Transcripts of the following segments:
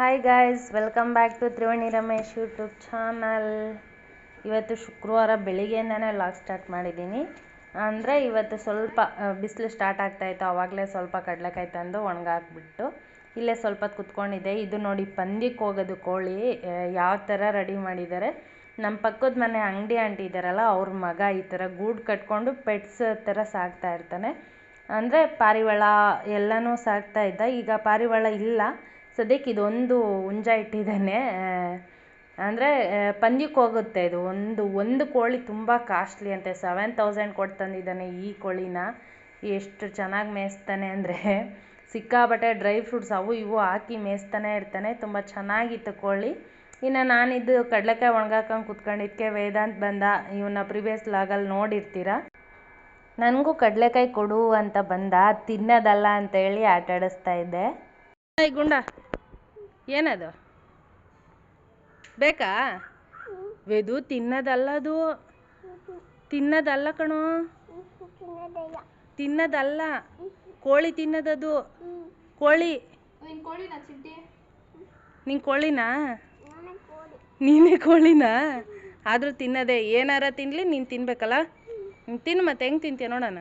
Hi guys welcome back to Triveni Ramesh YouTube channel ಇವತ್ತು ಶುಕ್ರವಾರ ಬೆಳಿಗ್ಗೆಯಿಂದನೇ log start ಮಾಡಿದ್ದೀನಿ. ಅಂದರೆ ಇವತ್ತು ಸ್ವಲ್ಪ ಬಿಸಿಲು ಸ್ಟಾರ್ಟ್ ಆಗ್ತಾಯಿತ್ತು ಆವಾಗಲೇ ಸ್ವಲ್ಪ ಕಡಲೆಕಾಯಿ ತಂದು ಒಣಗಾಕ್ಬಿಟ್ಟು ಇಲ್ಲೇ ಸ್ವಲ್ಪ ಕುತ್ಕೊಂಡಿದ್ದೆ. ಇದು ನೋಡಿ ಪಂದ್ಯಕ್ಕೆ ಹೋಗೋದು ಕೋಳಿ ಯಾವ ಥರ ರೆಡಿ ಮಾಡಿದ್ದಾರೆ. ನಮ್ಮ ಪಕ್ಕದ ಮನೆ ಅಂಗಡಿ ಆಂಟಿ ಇದ್ದಾರಲ್ಲ, ಅವ್ರ ಮಗ ಈ ಥರ ಗೂಡು ಕಟ್ಕೊಂಡು ಪೆಟ್ಸ್ ಥರ ಸಾಕ್ತಾ ಇರ್ತಾನೆ. ಅಂದರೆ ಪಾರಿವಾಳ ಎಲ್ಲನೂ ಸಾಕ್ತಾ ಇದ್ದ. ಈಗ ಪಾರಿವಾಳ ಇಲ್ಲ. ಸದ್ಯಕ್ಕೆ ಇದೊಂದು ಹುಂಜ ಇಟ್ಟಿದ್ದೇನೆ ಅಂದರೆ ಪಂದ್ಯಕ್ಕೆ ಹೋಗುತ್ತೆ ಇದು. ಒಂದು ಒಂದು ಕೋಳಿ ತುಂಬ ಕಾಸ್ಟ್ಲಿ ಅಂತೆ. ಸೆವೆನ್ ತೌಸಂಡ್ ಕೊಟ್ಟು ತಂದಿದ್ದಾನೆ ಈ ಕೋಳಿನ. ಎಷ್ಟು ಚೆನ್ನಾಗಿ ಮೇಯಿಸ್ತಾನೆ ಅಂದರೆ, ಸಿಕ್ಕಾಪಟ್ಟೆ ಡ್ರೈ ಫ್ರೂಟ್ಸ್ ಅವು ಇವು ಹಾಕಿ ಮೇಯಿಸ್ತಾನೆ ಇರ್ತಾನೆ. ತುಂಬ ಚೆನ್ನಾಗಿತ್ತು ಕೋಳಿ. ಇನ್ನು ನಾನಿದ್ದು ಕಡಲೆಕಾಯಿ ಒಣಗಾಕೊಂಡು ಕುತ್ಕೊಂಡಿದ್ದಕ್ಕೆ ವೇದಾಂತ್ ಬಂದ. ಇವನ್ನ ಪ್ರಿವಿಯಸ್ ಲಾಗಲ್ಲಿ ನೋಡಿರ್ತೀರ? ನನಗೂ ಕಡಲೆಕಾಯಿ ಕೊಡು ಅಂತ ಬಂದ. ತಿನ್ನೋದಲ್ಲ ಅಂತೇಳಿ ಆಟಾಡಿಸ್ತಾ ಇದ್ದೆ. ಗುಂಡ. ಏನದು? ಬೇಕಾ? ವೇದು ತಿನ್ನದಲ್ಲದು. ತಿನ್ನದಲ್ಲ ಕಣೋ. ತಿನ್ನದಲ್ಲ. ಕೋಳಿ ತಿನ್ನದದು. ಕೋಳಿ. ನಿನ್ ಕೋಳಿನಾ ನೀನೇ ಕೋಳಿನಾ? ಆದರೂ ತಿನ್ನದೆ. ಏನಾರ ತಿನ್ನಲಿ ನೀನು ತಿನ್ಬೇಕಲ್ಲ? ತಿನ್ ತಿನ್ನು ಮತ್ತೆ ಹೆಂಗೆ ತಿಂತೀಯ ನೋಡೋಣ.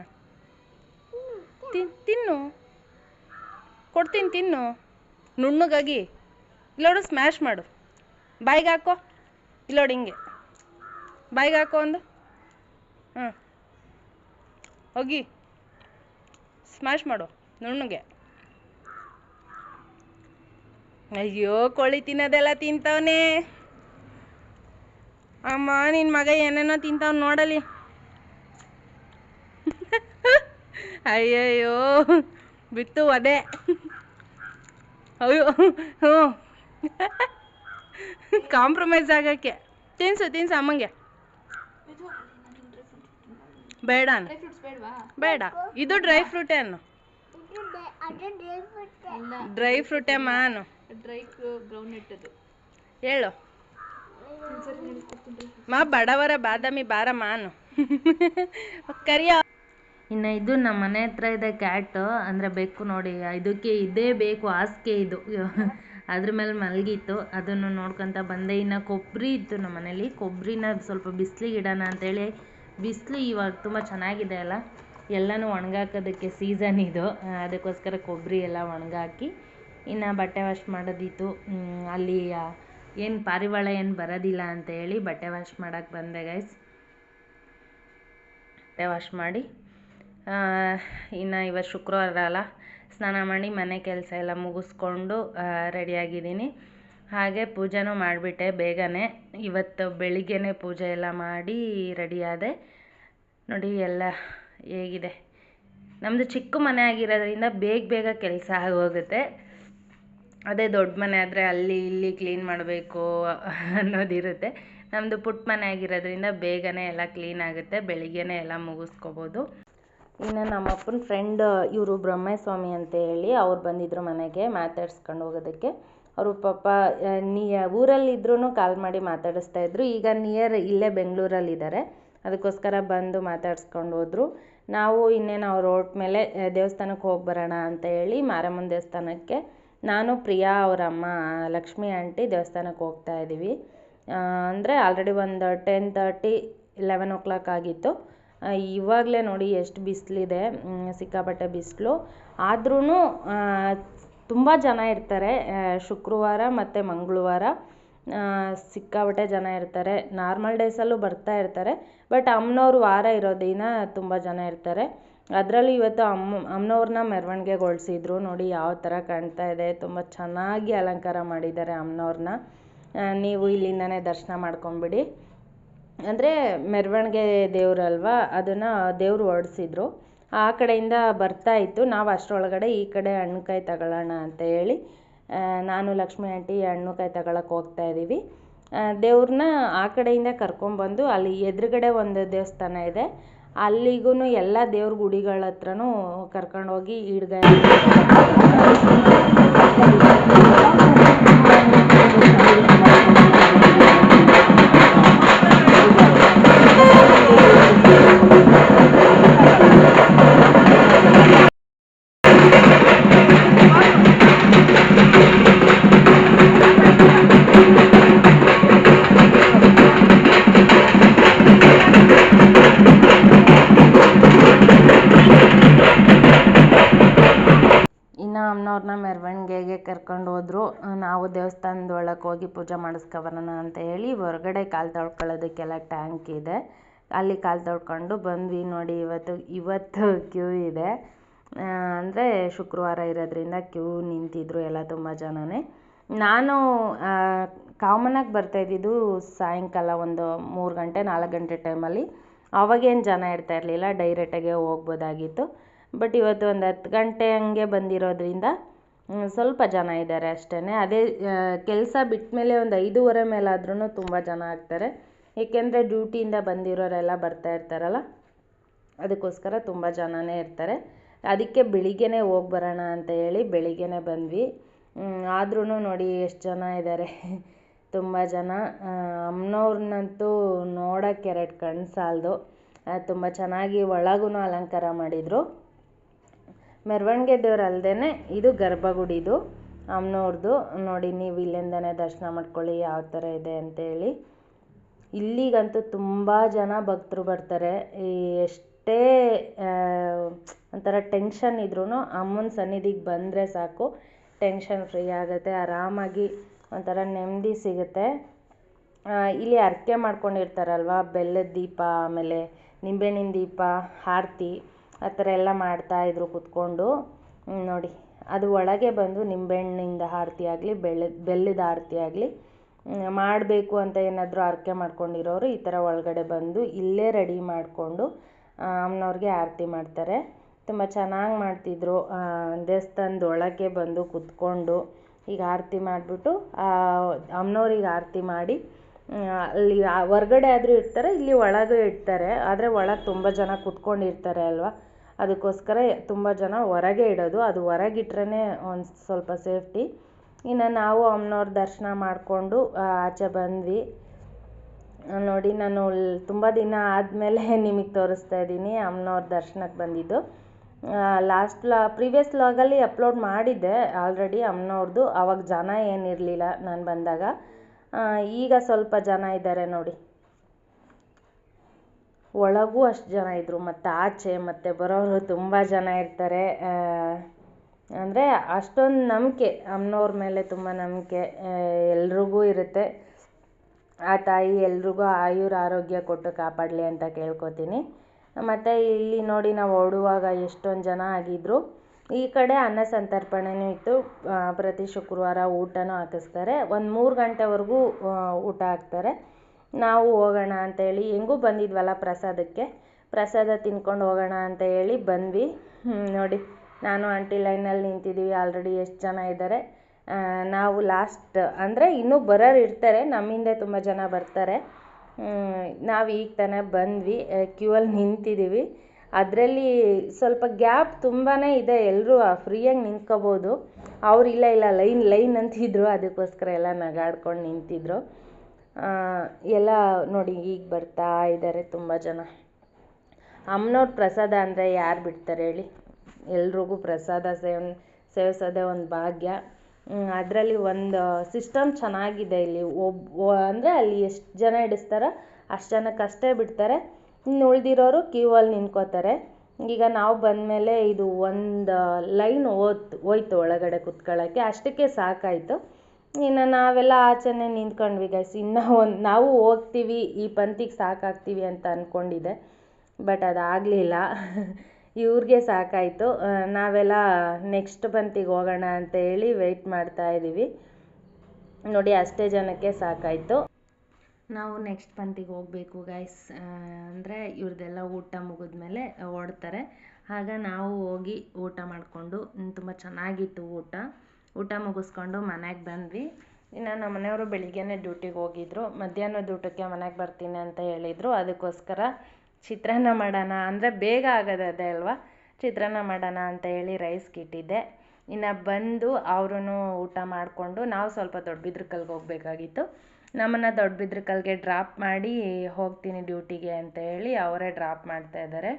ತಿನ್ ತಿನ್ನು. ಕೊಡ್ತೀನಿ ತಿನ್ನು. ನುಣ್ಣಗಾಗಿ. ಇಲ್ಲೋಡು ಸ್ಮ್ಯಾಶ್ ಮಾಡು. ಬಾಯಿಗೆ ಹಾಕೋ. ಇಲ್ಲೋಡು ಹಿಂಗೆ. ಬಾಯಿಗೆ ಹಾಕೋ ಒಂದು. ಹ್ಞೂ. ಹೋಗಿ. ಸ್ಮ್ಯಾಶ್ ಮಾಡು ನುಣ್ಣಗೆ. ಅಯ್ಯೋ ಕೋಳಿ ತಿನ್ನೋದೆಲ್ಲ ತಿಂತವನೆ. ಅಮ್ಮ ನಿನ್ನ ಮಗ ಏನೇನೋ ತಿಂತಾವ್ ನೋಡಲಿ. ಅಯ್ಯಯ್ಯೋ, ಬಿತ್ತು ಅದೇ ಅಯ್ಯೋ, ಹ್ಞೂ. ಕಾಂಪ್ರಮೈಸ್ ಆಗಕ್ಕೆ. ತಿನ್ಸು ತಿನ್ಸು ಅಮ್ಮಂಗೆ. ಬೇಡ ಅನ್ನು. ಬೇಡ. ಇದು ಡ್ರೈ ಫ್ರೂಟೇ ಅನ್ನು. ಡ್ರೈ ಫ್ರೂಟೇ ಮಾನು ಡ್ರೈ ಗ್ರೌಂಡ್ ಹೇಳು. ಮಾ ಬಡವರ ಬಾದಾಮಿ ಬಾರ ಮಾನು ಕರಿಯ. ಇನ್ನು ಇದು ನಮ್ಮ ಮನೆ ಹತ್ರ ಇದೆ ಕ್ಯಾಟು ಅಂದರೆ ಬೆಕ್ಕು ನೋಡಿ ಇದಕ್ಕೆ ಇದೇ ಬೇಕು ಹಾಸಿಗೆ ಇದು. ಅದ್ರ ಮೇಲೆ ಮಲಗಿತ್ತು. ಅದನ್ನು ನೋಡ್ಕೊತ ಬಂದೆ. ಇನ್ನು ಕೊಬ್ಬರಿ ಇತ್ತು ನಮ್ಮ ಮನೇಲಿ. ಕೊಬ್ಬರಿನ ಸ್ವಲ್ಪ ಬಿಸ್ಲಿಗೆ ಇಡೋಣ ಅಂತೇಳಿ ಬಿಸಿಲು ಇವಾಗ ತುಂಬ ಚೆನ್ನಾಗಿದೆ ಅಲ್ಲ. ಎಲ್ಲನೂ ಒಣಗಾಕೋದಕ್ಕೆ ಸೀಸನ್ ಇದು. ಅದಕ್ಕೋಸ್ಕರ ಕೊಬ್ಬರಿ ಎಲ್ಲ ಒಣಗಾಕಿ, ಇನ್ನು ಬಟ್ಟೆ ವಾಶ್ ಮಾಡೋದಿತ್ತು. ಅಲ್ಲಿ ಏನು ಪಾರಿವಾಳ ಏನು ಬರೋದಿಲ್ಲ ಅಂತ ಹೇಳಿ ಬಟ್ಟೆ ವಾಶ್ ಮಾಡೋಕ್ಕೆ ಬಂದೆ ಗೈಸ್ ಬಟ್ಟೆ ವಾಶ್ ಮಾಡಿ. ಇನ್ನು ಇವತ್ತು ಶುಕ್ರವಾರ ಅಲ್ಲ. ಸ್ನಾನ ಮಾಡಿ ಮನೆ ಕೆಲಸ ಎಲ್ಲ ಮುಗಿಸ್ಕೊಂಡು ರೆಡಿಯಾಗಿದ್ದೀನಿ. ಹಾಗೆ ಪೂಜೆನೂ ಮಾಡಿಬಿಟ್ಟೆ ಬೇಗನೆ. ಇವತ್ತು ಬೆಳಿಗ್ಗೆನೇ ಪೂಜೆ ಎಲ್ಲ ಮಾಡಿ ರೆಡಿಯಾದೆ. ನೋಡಿ ಎಲ್ಲ ಹೇಗಿದೆ. ನಮ್ಮದು ಚಿಕ್ಕ ಮನೆ ಆಗಿರೋದ್ರಿಂದ ಬೇಗ ಬೇಗ ಕೆಲಸ ಆಗೋಗುತ್ತೆ. ಅದೇ ದೊಡ್ಡ ಮನೆ ಆದರೆ ಅಲ್ಲಿ ಇಲ್ಲಿ ಕ್ಲೀನ್ ಮಾಡಬೇಕು ಅನ್ನೋದಿರುತ್ತೆ. ನಮ್ಮದು ಪುಟ್ಟ ಮನೆ ಆಗಿರೋದ್ರಿಂದ ಬೇಗನೆ ಎಲ್ಲ ಕ್ಲೀನ್ ಆಗುತ್ತೆ. ಬೆಳಿಗ್ಗೆನೇ ಎಲ್ಲ ಮುಗಿಸ್ಕೋಬೋದು. ಇನ್ನು ನಮ್ಮ ಅಪ್ಪನ ಫ್ರೆಂಡ್ ಇವರು ಬ್ರಹ್ಮಸ್ವಾಮಿ ಅಂತ ಹೇಳಿ ಅವ್ರು ಬಂದಿದ್ರು ಮನೆಗೆ ಮಾತಾಡ್ಸ್ಕೊಂಡು ಹೋಗೋದಕ್ಕೆ. ಅವರು ಪಾಪ ನಿಯ ಊರಲ್ಲಿದ್ರೂ ಕಾಲ್ ಮಾಡಿ ಮಾತಾಡಿಸ್ತಾ ಇದ್ರು. ಈಗ ನಿಯರ್ ಇಲ್ಲೇ ಬೆಂಗಳೂರಲ್ಲಿದ್ದಾರೆ ಅದಕ್ಕೋಸ್ಕರ ಬಂದು ಮಾತಾಡ್ಸ್ಕೊಂಡು ಹೋದ್ರು. ನಾವು ಇನ್ನೇನು ಅವ್ರು ಹೊರಟ ಮೇಲೆ ದೇವಸ್ಥಾನಕ್ಕೆ ಹೋಗಿ ಬರೋಣ ಅಂತ ಹೇಳಿ ಮಾರಮ್ಮನ ದೇವಸ್ಥಾನಕ್ಕೆ ನಾನು, ಪ್ರಿಯಾ ಅವರಮ್ಮ ಲಕ್ಷ್ಮಿ ಆಂಟಿ ದೇವಸ್ಥಾನಕ್ಕೆ ಹೋಗ್ತಾ ಇದ್ದೀವಿ ಅಂದರೆ ಆಲ್ರೆಡಿ ಒಂದು ten thirty eleven o'clock ಆಗಿತ್ತು. ಇವಾಗಲೇ ನೋಡಿ ಎಷ್ಟು ಬಿಸಿಲಿದೆ ಸಿಕ್ಕಾಪಟ್ಟೆ ಬಿಸಿಲು. ಆದ್ರೂ ತುಂಬ ಜನ ಇರ್ತಾರೆ ಶುಕ್ರವಾರ ಮತ್ತು ಮಂಗಳವಾರ. ಸಿಕ್ಕಾಪಟ್ಟೆ ಜನ ಇರ್ತಾರೆ. ನಾರ್ಮಲ್ ಡೇಸಲ್ಲೂ ಬರ್ತಾ ಇರ್ತಾರೆ, ಬಟ್ ಅಮ್ಮನವ್ರು ವಾರ ಇರೋದಿನ ತುಂಬ ಜನ ಇರ್ತಾರೆ. ಅದರಲ್ಲೂ ಇವತ್ತು ಅಮ್ಮ ಅಮ್ಮನವ್ರನ್ನ ಮೆರವಣಿಗೆಗೊಳಿಸಿದ್ರು. ನೋಡಿ ಯಾವ ಥರ ಕಾಣ್ತಾ ಇದೆ. ತುಂಬ ಚೆನ್ನಾಗಿ ಅಲಂಕಾರ ಮಾಡಿದ್ದಾರೆ ಅಮ್ಮನವ್ರನ್ನ ನೀವು ಇಲ್ಲಿಂದನೇ ದರ್ಶನ ಮಾಡ್ಕೊಂಬಿಡಿ. ಅಂದರೆ ಮೆರವಣಿಗೆ ದೇವರಲ್ವಾ ಅದನ್ನು ದೇವ್ರು ಹೊರಡ್ಸಿದ್ರು ಆ ಕಡೆಯಿಂದ ಬರ್ತಾ ಇತ್ತು. ನಾವು ಅಷ್ಟರೊಳಗಡೆ ಈ ಕಡೆ ಹಣ್ಣುಕಾಯಿ ತಗೊಳ್ಳೋಣ ಅಂತ ಹೇಳಿ ನಾನು ಲಕ್ಷ್ಮಿ ಆಂಟಿ ಹಣ್ಣುಕಾಯಿ ತಗೊಳಕ್ಕೆ ಹೋಗ್ತಾ ಇದ್ದೀವಿ ದೇವ್ರನ್ನ ಆ ಕಡೆಯಿಂದ ಕರ್ಕೊಂಡ್ಬಂದು ಅಲ್ಲಿ ಎದುರುಗಡೆ ಒಂದು ದೇವಸ್ಥಾನ ಇದೆ. ಅಲ್ಲಿಗೂ ಎಲ್ಲ ದೇವ್ರ ಗುಡಿಗಳ ಹತ್ರನೂ ಕರ್ಕೊಂಡೋಗಿ ಈಡ್ಗಾಯಿ ದೇವಸ್ಥಾನದ ಹೋಗಿ ಪೂಜೆ ಮಾಡಿಸ್ಕೊಬರೋಣ ಅಂತ ಹೇಳಿ ಹೊರಗಡೆ ಕಾಲು ತೊಳ್ಕೊಳ್ಳೋದಕ್ಕೆಲ್ಲ ಟ್ಯಾಂಕ್ ಇದೆ. ಅಲ್ಲಿ ಕಾಲು ತೊಳ್ಕೊಂಡು ಬಂದ್ವಿ ನೋಡಿ, ಇವತ್ತು ಇವತ್ತು ಕ್ಯೂ ಇದೆ. ಅಂದರೆ ಶುಕ್ರವಾರ ಇರೋದ್ರಿಂದ ಕ್ಯೂ ನಿಂತಿದ್ರು ಎಲ್ಲ ತುಂಬ ಜನನೇ. ನಾನು ಕಾಮನಾಗಿ ಬರ್ತಾ ಇದ್ದಿದ್ದು ಸಾಯಂಕಾಲ ಒಂದು ಮೂರು ಗಂಟೆ, ನಾಲ್ಕು ಗಂಟೆ ಟೈಮಲ್ಲಿ. ಅವಾಗೇನು ಜನ ಇರ್ತಾ ಇರಲಿಲ್ಲ ಡೈರೆಕ್ಟಾಗೆ ಹೋಗ್ಬೋದಾಗಿತ್ತು. ಬಟ್ ಇವತ್ತು ಒಂದು ಹತ್ತು ಗಂಟೆ ಹಂಗೆ ಬಂದಿರೋದ್ರಿಂದ ಸ್ವಲ್ಪ ಜನ ಇದ್ದಾರೆ ಅಷ್ಟೇ ಅದೇ ಕೆಲಸ ಬಿಟ್ಟ ಮೇಲೆ ಒಂದು ಐದೂವರೆ ಮೇಲಾದ್ರೂ ತುಂಬ ಜನ ಆಗ್ತಾರೆ. ಏಕೆಂದರೆ ಡ್ಯೂಟಿಯಿಂದ ಬಂದಿರೋರೆಲ್ಲ ಬರ್ತಾ ಇರ್ತಾರಲ್ಲ, ಅದಕ್ಕೋಸ್ಕರ ತುಂಬ ಜನನೇ ಇರ್ತಾರೆ. ಅದಕ್ಕೆ ಬೆಳಿಗ್ಗೆನೇ ಹೋಗಿ ಬರೋಣ ಅಂತ ಹೇಳಿ ಬೆಳಿಗ್ಗೆನೇ ಬಂದ್ವಿ. ಆದ್ರೂ ನೋಡಿ ಎಷ್ಟು ಜನ ಇದ್ದಾರೆ. ತುಂಬ ಜನ. ಅಮ್ಮನವ್ರನ್ನಂತೂ ನೋಡೋಕ್ಕೆ ಎರಡು ಕಣ್ಣು ಸಾಲದು. ತುಂಬ ಚೆನ್ನಾಗಿ ಒಳಗೂ ಅಲಂಕಾರ ಮಾಡಿದರು. ಮೆರವಣಿಗೆ ದೇವ್ರು ಅಲ್ಲದೇ ಇದು ಗರ್ಭಗುಡಿದು ಅಮ್ಮನವ್ರದ್ದು ನೋಡಿ ನೀವು ಇಲ್ಲಿಂದನೇ ದರ್ಶನ ಮಾಡ್ಕೊಳ್ಳಿ, ಯಾವ ಥರ ಇದೆ ಅಂತೇಳಿ. ಇಲ್ಲಿಗಂತೂ ತುಂಬ ಜನ ಭಕ್ತರು ಬರ್ತಾರೆ. ಈ ಎಷ್ಟೇ ಒಂಥರ ಟೆನ್ಷನ್ ಇದ್ರೂ ಅಮ್ಮನ ಸನ್ನಿಧಿಗೆ ಬಂದರೆ ಸಾಕು, ಟೆನ್ಷನ್ ಫ್ರೀ ಆಗುತ್ತೆ, ಆರಾಮಾಗಿ ಒಂಥರ ನೆಮ್ಮದಿ ಸಿಗುತ್ತೆ. ಇಲ್ಲಿ ಹರಕೆ ಮಾಡ್ಕೊಂಡಿರ್ತಾರಲ್ವ, ಬೆಲ್ಲದ ದೀಪ, ಆಮೇಲೆ ನಿಂಬೆಹಣ್ಣಿನ ದೀಪ ಆರ್ತಿ ಆ ಥರ ಎಲ್ಲ ಮಾಡ್ತಾಯಿದ್ರು ಕೂತ್ಕೊಂಡು. ನೋಡಿ, ಅದು ಒಳಗೆ ಬಂದು ನಿಂಬೆಹಣ್ಣಿಂದ ಆರತಿ ಆಗಲಿ ಬೆಲ್ಲದ ಬೆಲ್ಲದ ಆರತಿ ಆಗಲಿ ಮಾಡಬೇಕು ಅಂತ ಏನಾದರೂ ಆರಕೆ ಮಾಡ್ಕೊಂಡಿರೋರು ಈ ಥರ ಒಳಗಡೆ ಬಂದು ಇಲ್ಲೇ ರೆಡಿ ಮಾಡಿಕೊಂಡು ಅಮ್ಮನವ್ರಿಗೆ ಆರತಿ ಮಾಡ್ತಾರೆ. ತುಂಬ ಚೆನ್ನಾಗಿ ಮಾಡ್ತಿದ್ರು. ದೇವಸ್ಥಾನದೊಳಗೆ ಬಂದು ಕೂತ್ಕೊಂಡು ಈಗ ಆರತಿ ಮಾಡಿಬಿಟ್ಟು ಅಮ್ಮನವ್ರಿಗೆ ಆರತಿ ಮಾಡಿ ಅಲ್ಲಿ ಹೊರ್ಗಡೆ ಆದರೂ ಇಡ್ತಾರೆ ಇಲ್ಲಿ ಒಳಗೂ ಇಡ್ತಾರೆ ಆದರೆ ಒಳಗೆ ತುಂಬ ಜನ ಕೂತ್ಕೊಂಡಿರ್ತಾರೆ ಅಲ್ವಾ? ಅದಕ್ಕೋಸ್ಕರ ತುಂಬ ಜನ ಹೊರಗೆ ಇಡೋದು. ಅದು ಹೊರಗಿಟ್ರೇ ಒಂದು ಸ್ವಲ್ಪ ಸೇಫ್ಟಿ. ಇನ್ನು ನಾವು ಅಮ್ಮನವ್ರ ದರ್ಶನ ಮಾಡಿಕೊಂಡು ಆಚೆ ಬಂದ್ವಿ. ನೋಡಿ, ನಾನು ತುಂಬ ದಿನ ಆದಮೇಲೆ ನಿಮಗೆ ತೋರಿಸ್ತಾ ಇದ್ದೀನಿ. ಅಮ್ಮನವ್ರ ದರ್ಶನಕ್ಕೆ ಬಂದಿದ್ದು. ಲಾಸ್ಟ್ ಲಾ ಪ್ರೀವಿಯಸ್ ಲಾಗಲ್ಲಿ ಅಪ್ಲೋಡ್ ಮಾಡಿದ್ದೆ ಆಲ್ರೆಡಿ ಅಮ್ಮನವ್ರದ್ದು ಆವಾಗ ಜನ ಏನಿರಲಿಲ್ಲ ನಾನು ಬಂದಾಗ. ಈಗ ಸ್ವಲ್ಪ ಜನ ಇದ್ದಾರೆ ನೋಡಿ. ಒಳಗೂ ಅಷ್ಟು ಜನ ಇದ್ದರು ಮತ್ತು ಆಚೆ, ಮತ್ತು ಬರೋರು ತುಂಬ ಜನ ಇರ್ತಾರೆ. ಅಂದರೆ ಅಷ್ಟೊಂದು ನಂಬಿಕೆ, ಅಮ್ಮನವ್ರ ಮೇಲೆ ತುಂಬ ನಂಬಿಕೆ ಎಲ್ರಿಗೂ ಇರುತ್ತೆ. ಆ ತಾಯಿ ಎಲ್ರಿಗೂ ಆಯುರ ಆರೋಗ್ಯ ಕೊಟ್ಟು ಕಾಪಾಡಲಿ ಅಂತ ಕೇಳ್ಕೊತೀನಿ. ಮತ್ತು ಇಲ್ಲಿ ನೋಡಿ ನಾವು ಓಡುವಾಗ ಎಷ್ಟೊಂದು ಜನ ಆಗಿದ್ದರು ಈ ಕಡೆ ಅನ್ನ ಸಂತರ್ಪಣೆನೂ ಇತ್ತು. ಪ್ರತಿ ಶುಕ್ರವಾರ ಊಟನೂ ಹಾಕಿಸ್ತಾರೆ. ಒಂದು ಮೂರು ಗಂಟೆವರೆಗೂ ಊಟ ಹಾಕ್ತಾರೆ. ನಾವು ಹೋಗೋಣ ಅಂತೇಳಿ ಹೆಂಗೂ ಬಂದಿದ್ವಲ್ಲ ಪ್ರಸಾದಕ್ಕೆ. ಪ್ರಸಾದ ತಿನ್ಕೊಂಡು ಹೋಗೋಣ ಅಂತ ಹೇಳಿ ಬಂದ್ವಿ. ನೋಡಿ, ನಾನು ಆಂಟಿ ಲೈನಲ್ಲಿ ನಿಂತಿದ್ದೀವಿ. ಆಲ್ರೆಡಿ ಎಷ್ಟು ಜನ ಇದ್ದಾರೆ. ನಾವು ಲಾಸ್ಟ್ ಅಂದರೆ ಇನ್ನೂ ಬರೋರು ಇರ್ತಾರೆ. ನಮ್ಮಿಂದ ತುಂಬ ಜನ ಬರ್ತಾರೆ. ನಾವು ಈಗ ತಾನೇ ಬಂದ್ವಿ. ಕ್ಯೂವಲ್ಲಿ ನಿಂತಿದ್ದೀವಿ. ಅದರಲ್ಲಿ ಸ್ವಲ್ಪ ಗ್ಯಾಪ್ ತುಂಬಾ ಇದೆ. ಎಲ್ಲರೂ ಫ್ರೀಯಾಗಿ ನಿಂತ್ಕೋಬೋದು. ಅವ್ರು ಇಲ್ಲ ಇಲ್ಲ, ಲೈನ್ ಲೈನ್ ಅಂತಿದ್ರು. ಅದಕ್ಕೋಸ್ಕರ ಎಲ್ಲ ನಗಾಡ್ಕೊಂಡು ನಿಂತಿದ್ರು. ಎಲ್ಲ ನೋಡಿ ಈಗ ಬರ್ತಾ ಇದ್ದಾರೆ ತುಂಬ ಜನ. ಅಮ್ಮನವ್ರ ಪ್ರಸಾದ ಅಂದರೆ ಯಾರು ಬಿಡ್ತಾರೆ ಹೇಳಿ? ಎಲ್ರಿಗೂ ಪ್ರಸಾದ ಸೇವ್, ಸೇವಿಸೋದೇ ಒಂದು ಭಾಗ್ಯ. ಅದರಲ್ಲಿ ಒಂದು ಸಿಸ್ಟಮ್ ಚೆನ್ನಾಗಿದೆ ಇಲ್ಲಿ. ಒಬ್ಬ ಅಂದರೆ ಅಲ್ಲಿ ಎಷ್ಟು ಜನ ಹಿಡಿಸ್ತಾರೋ ಅಷ್ಟು ಜನಕ್ಕೆ ಅಷ್ಟೇ ಬಿಡ್ತಾರೆ. ಇನ್ನು ಉಳಿದಿರೋರು ಕ್ಯೂವಲ್ಲಿ ನಿಂತ್ಕೋತಾರೆ. ಈಗ ನಾವು ಬಂದಮೇಲೆ ಇದು ಒಂದು ಲೈನ್ ಹೋತು ಹೋಯ್ತು ಒಳಗಡೆ ಕುತ್ಕೊಳ್ಳೋಕ್ಕೆ ಅಷ್ಟಕ್ಕೆ ಸಾಕಾಯಿತು. ಇನ್ನು ನಾವೆಲ್ಲ ಆಚೆನೆ ನಿಂತ್ಕೊಂಡ್ವಿ ಗೈಸ್ ಇನ್ನೂ ಒಂದು, ನಾವು ಹೋಗ್ತೀವಿ, ಈ ಪಂಕ್ತಿಗೆ ಸಾಕಾಗ್ತೀವಿ ಅಂತ ಅಂದ್ಕೊಂಡಿದ್ದೆ ಬಟ್ ಅದಾಗಲಿಲ್ಲ ಇವ್ರಿಗೆ ಸಾಕಾಯಿತು. ನಾವೆಲ್ಲ ನೆಕ್ಸ್ಟ್ ಪಂಕ್ತಿಗೆ ಹೋಗೋಣ ಅಂತ ಹೇಳಿ ವೆಯ್ಟ್ ಮಾಡ್ತಾ ಇದ್ದೀವಿ ನೋಡಿ ಅಷ್ಟೇ ಜನಕ್ಕೆ ಸಾಕಾಯಿತು. ನಾವು ನೆಕ್ಸ್ಟ್ ಪಂತಿಗೆ ಹೋಗಬೇಕು ಗೈಸ್ ಅಂದರೆ ಇವ್ರದ್ದೆಲ್ಲ ಊಟ ಮುಗಿದ್ಮೇಲೆ ಹೊರಡ್ತಾರೆ ಆಗ ನಾವು ಹೋಗಿ ಊಟ ಮಾಡಿಕೊಂಡು ತುಂಬ ಚೆನ್ನಾಗಿತ್ತು ಊಟ. ಊಟ ಮುಗಿಸ್ಕೊಂಡು ಮನೆಗೆ ಬಂದ್ವಿ. ಇನ್ನು ನಮ್ಮ ಮನೆಯವರು ಬೆಳಿಗ್ಗೆನೇ ಡ್ಯೂಟಿಗೆ ಹೋಗಿದ್ರು. ಮಧ್ಯಾಹ್ನದ ಊಟಕ್ಕೆ ಮನೆಗೆ ಬರ್ತೀನಿ ಅಂತ ಹೇಳಿದರು. ಅದಕ್ಕೋಸ್ಕರ ಚಿತ್ರಾನ್ನ ಮಾಡೋಣ ಅಂದರೆ ಬೇಗ ಆಗೋದು ಅದೇ ಅಲ್ವಾ? ಚಿತ್ರಾನ್ನ ಮಾಡೋಣ ಅಂತ ಹೇಳಿ ರೈಸ್ ಇಟ್ಟಿದ್ದೆ ಇನ್ನು ಬಂದು ಅವ್ರೂ ಊಟ ಮಾಡಿಕೊಂಡು ನಾವು ಸ್ವಲ್ಪ ದೊಡ್ಡಬಿದ್ರಕಲ್ಗೆ ಹೋಗಬೇಕಾಗಿತ್ತು. ನಮ್ಮನ್ನು ದೊಡ್ಡಬಿದ್ರಕಲ್ಗೆ ಡ್ರಾಪ್ ಮಾಡಿ ಹೋಗ್ತೀನಿ ಡ್ಯೂಟಿಗೆ ಅಂತ ಹೇಳಿ ಅವರೇ ಡ್ರಾಪ್ ಮಾಡ್ತಾ ಇದ್ದಾರೆ.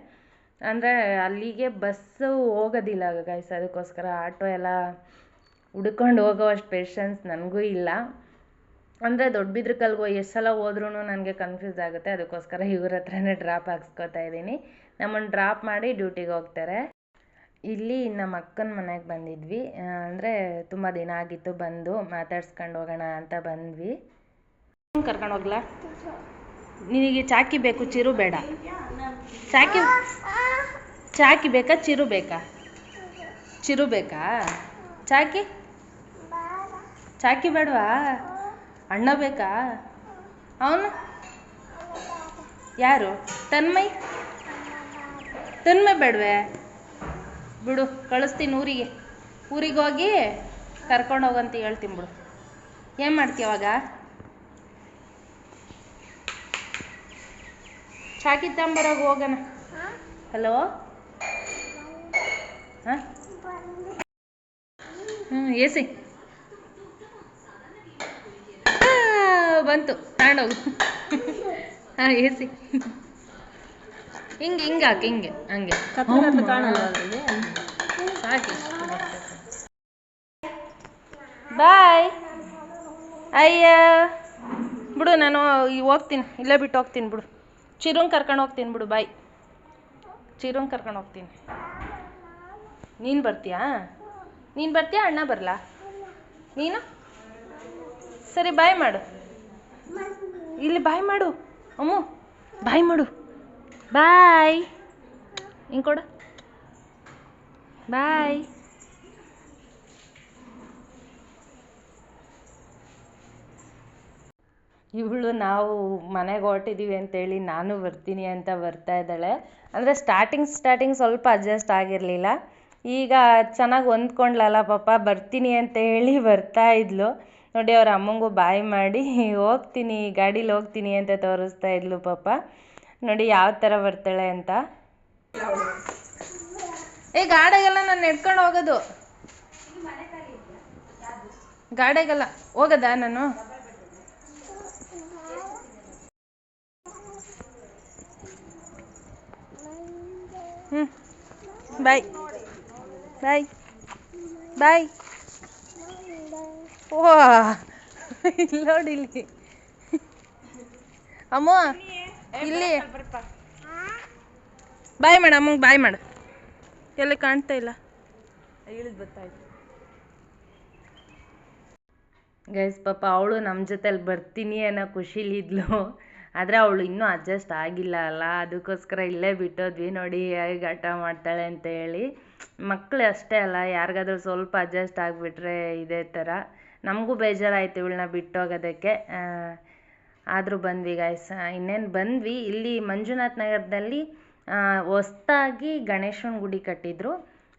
ಅಂದರೆ ಅಲ್ಲಿಗೆ ಬಸ್ಸು ಹೋಗೋದಿಲ್ಲ ಗೈಸ್ ಅದಕ್ಕೋಸ್ಕರ ಆಟೋ ಎಲ್ಲ ಹುಡ್ಕೊಂಡು ಹೋಗೋವಷ್ಟು ಪೇಷನ್ಸ್ ನನಗೂ ಇಲ್ಲ. ಅಂದರೆ ದೊಡ್ಡಬಿದ್ರಕಲ್ಗೆ ಎಷ್ಟು ಸಲ ಹೋದ್ರೂ ನನಗೆ ಕನ್ಫ್ಯೂಸ್ ಆಗುತ್ತೆ. ಅದಕ್ಕೋಸ್ಕರ ಇವ್ರ ಹತ್ರನೇ ಡ್ರಾಪ್ ಹಾಕ್ಸ್ಕೊತಾ ಇದ್ದೀನಿ. ನಮ್ಮನ್ನು ಡ್ರಾಪ್ ಮಾಡಿ ಡ್ಯೂಟಿಗೆ ಹೋಗ್ತಾರೆ. ಇಲ್ಲಿ ನಮ್ಮ ಅಕ್ಕನ ಮನೆಗೆ ಬಂದಿದ್ವಿ. ಅಂದರೆ ತುಂಬ ದಿನ ಆಗಿತ್ತು ಬಂದು ಮಾತಾಡ್ಸ್ಕೊಂಡು ಹೋಗೋಣ ಅಂತ ಬಂದ್ವಿ. ಕರ್ಕೊಂಡು ಹೋಗ್ಲಾ? ನಿನಗೆ ಚಾಕಿ ಬೇಕು, ಚಿರು ಬೇಡ. ಚಾಕಿ ಚಾಕಿ ಬೇಕಾ, ಚಿರು ಬೇಕಾ? ಚಿರು ಬೇಕಾ? ಚಾಕಿ? ಚಾಕಿ ಬೇಡವಾ? ಅಣ್ಣ ಬೇಕಾ? ಅವನು? ಯಾರು? ತನ್ಮಯ್ ತನ್ಮಯ್ ಬೇಡವೆ. ಬಿಡು, ಕಳಿಸ್ತೀನಿ ಊರಿಗೆ. ಊರಿಗೆ ಹೋಗಿ ಕರ್ಕೊಂಡು ಹೋಗಂತ ಹೇಳ್ತೀನಿ ಬಿಡು. ಏನು ಮಾಡ್ತೀಯ ಅವಾಗ? ಚಾಕಿ ತಂಬರಾಗ ಹೋಗೋಣ. ಹಲೋ? ಹಾಂ? ಹ್ಞೂ ಎ ಬಂತು. ತಗೊಂಡೋಗು ಹಾಂ ಎ ಸಿ ಹಿಂಗೆ ಹಿಂಗೆ ಹಾಕಿ ಹಿಂಗೆ ಹಂಗೆ. ಸಾಕು. ಬಾಯ್. ಅಯ್ಯ. ಬಿಡು ನಾನು ಹೋಗ್ತೀನಿ. ಇಲ್ಲೇ ಬಿಟ್ಟು ಹೋಗ್ತೀನಿ ಬಿಡು. ಚಿರುಂಗ್ ಕರ್ಕೊಂಡು ಹೋಗ್ತೀನಿ ಬಿಡು ಬಾಯ್. ಚಿರುಂಗ್ ಕರ್ಕೊಂಡು ಹೋಗ್ತೀನಿ. ನೀನು ಬರ್ತೀಯಾ? ನೀನು ಬರ್ತೀಯಾ? ಅಣ್ಣ ಬರಲಾ? ನೀನು? ಸರಿ ಬಾಯ್ ಮಾಡು. ಇಲ್ಲಿ ಬಾಯ್ ಮಾಡು. ಅಮ್ಮು ಬಾಯ್ ಮಾಡು. ಬಾಯ್. ಹಿಂಗೆ ಕೊಡು. ಬಾಯ್. ಇವಳು ನಾವು ಮನೆಗೆ ಹೊರಟಿದ್ದೀವಿ ಅಂತೇಳಿ ನಾನು ಬರ್ತೀನಿ ಅಂತ ಬರ್ತಾ ಇದ್ದಾಳೆ. ಅಂದರೆ ಸ್ಟಾರ್ಟಿಂಗ್ ಸ್ಟಾರ್ಟಿಂಗ್ ಸ್ವಲ್ಪ ಅಡ್ಜಸ್ಟ್ ಆಗಿರಲಿಲ್ಲ. ಈಗ ಚೆನ್ನಾಗಿ ಹೊಂದ್ಕೊಂಡ್ಲಲ್ಲ ಪಾಪ ಬರ್ತೀನಿ ಅಂತ ಹೇಳಿ ಬರ್ತಾ ಇದ್ಲು. ನೋಡಿ ಅವ್ರ ಅಮ್ಮಂಗೂ ಬಾಯಿ ಮಾಡಿ, ಹೋಗ್ತೀನಿ, ಗಾಡೀಲಿ ಹೋಗ್ತೀನಿ ಅಂತ ತೋರಿಸ್ತಾ ಇದ್ಲು ಪಾಪ. ನೋಡಿ ಯಾವ ಥರ ಬರ್ತಾಳೆ ಅಂತ. ಏ, ಗಾಡಿಗೆಲ್ಲ ನಾನು ನೆಡ್ಕೊಂಡು ಹೋಗೋದು. ಗಾಡಿಗೆಲ್ಲ, ಹೋಗದ ನಾನು? ಹ್ಞೂ ಬಾಯ್. ಬಾಯ್. ಬಾಯ್. ಓ ಇಲ್ಲಿ ನೋಡಿ ಇಲ್ಲಿ. ಅಮ್ಮ ಇಲ್ಲಿ. ಬಾಯ್ ಮಾಡ ಅಮ್ಮಂಗೆ ಬಾಯ್ ಮಾಡು. ಎಲ್ಲ ಕಾಣ್ತಾ ಇಲ್ಲ. ಗೈಸ್ ಪಾಪ ಅವಳು ನಮ್ಮ ಜೊತೆಲಿ ಬರ್ತೀನಿ ಅನ್ನೋ ಖುಷಿಲಿದ್ಲು ಆದರೆ ಅವಳು ಇನ್ನೂ ಅಡ್ಜಸ್ಟ್ ಆಗಿಲ್ಲ ಅಲ್ಲ. ಅದಕ್ಕೋಸ್ಕರ ಇಲ್ಲೇ ಬಿಟ್ಟೋದ್ವಿ ನೋಡಿ ಹೇಗೆ ಆಟ ಮಾಡ್ತಾಳೆ ಅಂತ ಹೇಳಿ. ಮಕ್ಕಳು ಅಷ್ಟೇ ಅಲ್ಲ ಯಾರಿಗಾದ್ರೂ ಸ್ವಲ್ಪ ಅಡ್ಜಸ್ಟ್ ಆಗಿಬಿಟ್ರೆ ಇದೇ ಥರ ನಮಗೂ ಬೇಜಾರಾಯಿತು ಇವಳನ್ನ ಬಿಟ್ಟೋಗೋದಕ್ಕೆ. ಆದರೂ ಬಂದ್ವಿ ಗಾಯ್ಸ್ ಇನ್ನೇನು ಬಂದ್ವಿ, ಇಲ್ಲಿ ಮಂಜುನಾಥ್ ನಗರದಲ್ಲಿ ಹೊಸ್ತಾಗಿ ಗಣೇಶನ ಗುಡಿ ಕಟ್ಟಿದ್ರು.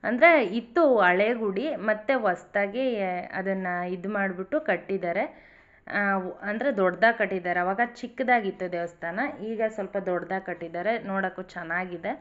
ಅಂದರೆ ಇತ್ತು ಹಳೆ ಗುಡಿ, ಮತ್ತು ಹೊಸ್ತಾಗಿ ಅದನ್ನು ಇದು ಮಾಡಿಬಿಟ್ಟು ಕಟ್ಟಿದ್ದಾರೆ. ಅಂದರೆ ದೊಡ್ಡದಾಗಿ ಕಟ್ಟಿದ್ದಾರೆ. ಅವಾಗ ಚಿಕ್ಕದಾಗಿತ್ತು ದೇವಸ್ಥಾನ, ಈಗ ಸ್ವಲ್ಪ ದೊಡ್ಡದಾಗಿ ಕಟ್ಟಿದ್ದಾರೆ. ನೋಡೋಕ್ಕೂ ಚೆನ್ನಾಗಿದೆ.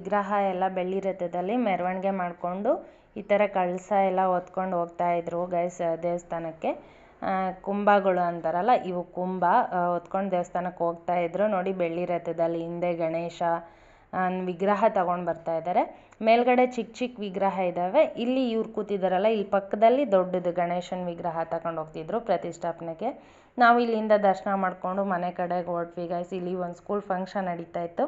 ವಿಗ್ರಹ ಎಲ್ಲ ಬೆಳ್ಳಿ ರಥದಲ್ಲಿ ಮೆರವಣಿಗೆ ಮಾಡಿಕೊಂಡು ಈ ಥರ ಕಳಸ ಎಲ್ಲ ಹೊತ್ಕೊಂಡು ಹೋಗ್ತಾ ಇದ್ರು ಗೈಸ್ ದೇವಸ್ಥಾನಕ್ಕೆ. ಕುಂಭಗಳು ಅಂತಾರಲ್ಲ, ಇವು ಕುಂಭ ಹೊತ್ಕೊಂಡು ದೇವಸ್ಥಾನಕ್ಕೆ ಹೋಗ್ತಾ ಇದ್ರು. ನೋಡಿ, ಬೆಳ್ಳಿ ರಥದಲ್ಲಿ ಹಿಂದೆ ಗಣೇಶ ವಿಗ್ರಹ ತಗೊಂಡು ಬರ್ತಾ ಇದ್ದಾರೆ ಮೇಲ್ಗಡೆ ಚಿಕ್ಕ ಚಿಕ್ಕ ವಿಗ್ರಹ ಇದ್ದಾವೆ ಇಲ್ಲಿ ಇವ್ರು ಕೂತಿದ್ದಾರಲ್ಲ ಇಲ್ಲಿ ಪಕ್ಕದಲ್ಲಿ ದೊಡ್ಡದು ಗಣೇಶನ ವಿಗ್ರಹ ತಗೊಂಡು ಹೋಗ್ತಿದ್ರು ಪ್ರತಿಷ್ಠಾಪನೆಗೆ. ನಾವು ಇಲ್ಲಿಂದ ದರ್ಶನ ಮಾಡಿಕೊಂಡು ಮನೆ ಕಡೆಗೆ ಹೊರಟ್ವಿ ಗೈಸ್. ಇಲ್ಲಿ ಒಂದು ಸ್ಕೂಲ್ ಫಂಕ್ಷನ್ ನಡೀತಾ ಇತ್ತು.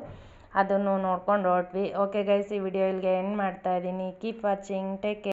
ಅದನ್ನು ನೋಡ್ಕೊಂಡು ಹೊರಟ್ವಿ. ಓಕೆ ಗೈಸ್ ಈ ವಿಡಿಯೋ ಇಲ್ಲಿಗೆ ಎಂಡ್ ಮಾಡ್ತಾ ಇದ್ದೀನಿ. Keep watching take care